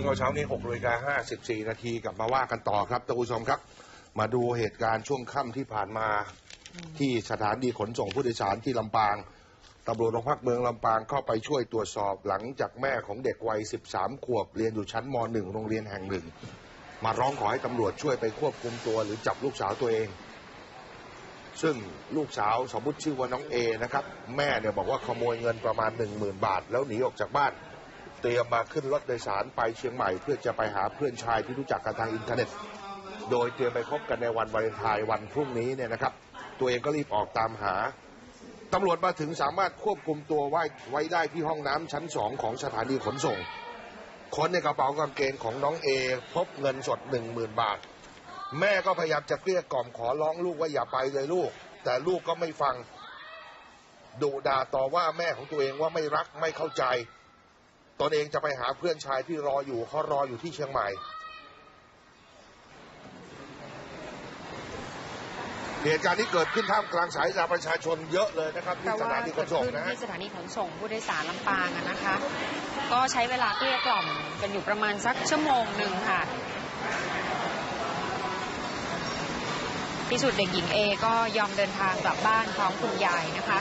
รื่องเอาเช้านี้6นาฬิกา54 นาทีกลับมาว่ากันต่อครับท่านผู้ชมครับ มาดูเหตุการณ์ช่วงค่ำที่ผ่านมา ที่สถานีขนส่งผู้โดยสารที่ลำปางตำรวจโรงพักเมืองลำปางเข้าไปช่วยตรวจสอบหลังจากแม่ของเด็กวัย 13 ขวบเรียนอยู่ชั้นม .1 โรงเรียนแห่งหนึ่ง มาร้องขอให้ตำรวจช่วยไปควบคุมตัวหรือจับลูกสาวตัวเอง ซึ่งลูกสาวสมมติชื่อว่าน้องเอนะครับ แม่เนี่ยบอกว่าขโมยเงินประมาณ 1 0,000 บาท แล้วหนีออกจากบ้าน เตรียมมาขึ้นรถโดยสารไปเชียงใหม่เพื่อจะไปหาเพื่อนชายที่รู้จักกันทางอินเทอร์เน็ต โดยเตรียมไปพบกันในวันวาเลนไทน์วันพรุ่งนี้เนี่ยนะครับ ตัวเองก็รีบออกตามหาตำรวจมาถึงสามารถควบคุมตัวไว้ไว้ได้ที่ห้องน้ำชั้นสองของสถานีขนส่ง ค้นในกระเป๋ากางเกงของน้องเอพบเงินสดหนึ่งหมื่นบาท แม่ก็พยายามจะเกลี้ยกล่อมขอร้องลูกว่าอย่าไปเลยลูก แต่ลูกก็ไม่ฟังดุด่าต่อว่าแม่ของตัวเองว่าไม่รักไม่เข้าใจ ตนเองจะไปหาเพื่อนชายที่รออยู่เขารออยู่ที่เชียงใหม่ เหตุการณ์นี้เกิดขึ้นท่ามกลางสายตาประชาชนเยอะเลยนะครับเพที่ราะสว่าถานีขเกินดส่งขึ้นนะฮะที่สถานีขนส่งผู้โดยสารลำปางอะนะคะ ก็ใช้เวลาเกลี้ยกล่อมกันอยู่ประมาณสักชั่วโมงหนึ่งค่ะที่สุดเด็กหญิงเอก็ยอมเดินทางกลับบ้านพร้อมคุณยายนะคะ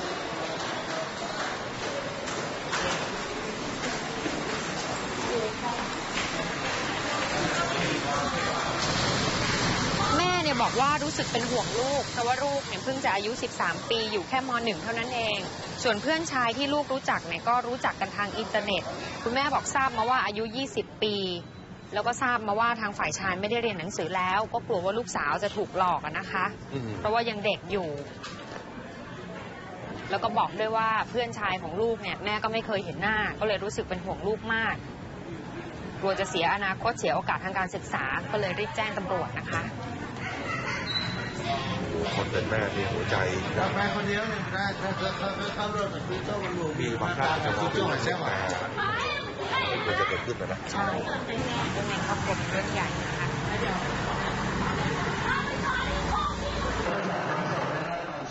แม่เนี่ย บอกว่ารู้สึกเป็นห่วงลูก เพราะว่าลูกเนี่ยเพิ่งจะอายุ 13 ปีอยู่แค่ม .1 เท่านั้นเอง ส่วนเพื่อนชายที่ลูกรู้จักเนี่ยก็รู้จักกันทางอินเทอร์เน็ต คุณแม่บอกทราบมาว่าอายุ 20 ปี แล้วก็ทราบมาว่าทางฝ่ายชายไม่ได้เรียนหนังสือแล้ว ก็กลัวว่าลูกสาวจะถูกหลอกอะนะคะอืมเพราะว่ายังเด็กอยู่ แล้วก็บอกด้วยว่าเพื่อนชายของลูกเนี่ยแม่ก็ไม่เคยเห็นหน้า ก็เลยรู้สึกเป็นห่วงลูกมากกลัวจะเสียอนาคตเสียโอกาสทางการศึกษา ก็เลยรีบแจ้งตำรวจนะคะ คนเป็นแม่มีหัวใจกาแฟคนเดียวเนี่ยได้ถ้าเขาเขาเขารถกับพี่โต้มันรวมมีบางท่านอาจจะมองเป็นจังหวัเรื่ดองเชีเล็ยกงใหม่แต่มันจะเกิดขึ้นนะนะใช่เรื่องในครอบครัวเป็นเรื่องใหญ่นะคะ